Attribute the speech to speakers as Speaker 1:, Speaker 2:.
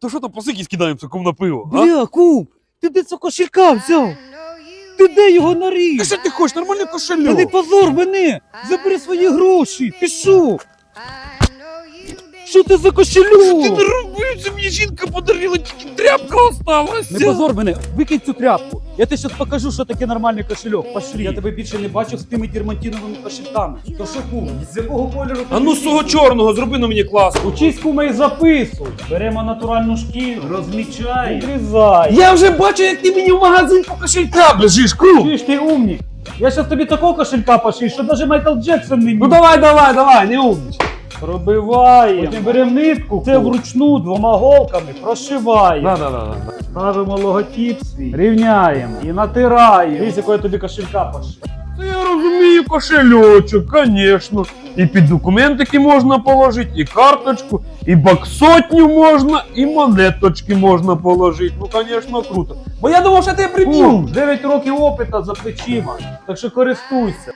Speaker 1: То що там по сики скидаємося, кум на пиво? А?
Speaker 2: Бля, кум, ти де цього кошелька взяв? Ти де його наріг?
Speaker 1: Та що ти хочеш, нормальний
Speaker 2: Та
Speaker 1: кошельок.
Speaker 2: не позор мене! Забери свої гроші! Ти що? Що це за
Speaker 1: Ти не робив, це мені жінка подарила, тільки тряпка осталась.
Speaker 2: Не позор мене, викинь цю тряпку. Я тобі зараз покажу, що таке нормальний кошельок. Пошли. Я тебе більше не бачу з тими дірмантіновими кошельками. То що кум, з якого кольору?
Speaker 1: А ну з того чорного, зроби на мені класно.
Speaker 2: Учись кума і записуй. Беремо натуральну шкіру, розмічай, відрізай.
Speaker 1: Я вже бачу, як ти мені в магазин по кошелькам лежиш, кум.
Speaker 2: Чуєш ти умник? Я зараз тобі такого кошелька пошив, що навіть Майкл Джексон не міг.
Speaker 1: Ну давай, давай, давай, не умничай.
Speaker 2: Пробиваємо. Потім беремо нитку, це вручну двома голками прошиваємо.
Speaker 1: Да, да, да, да.
Speaker 2: Ставимо логотип свій, рівняємо і натираємо. Дивись, якого я тобі кошелька пошив.
Speaker 1: Та я розумію кошельочок, звісно. І під документики можна положити, і карточку, і баксотню можна, і монеточки можна положити. Ну, звісно, круто. Бо я думав, що ти приб'ю.
Speaker 2: Кум, 9 років опита за плечима, так що користуйся.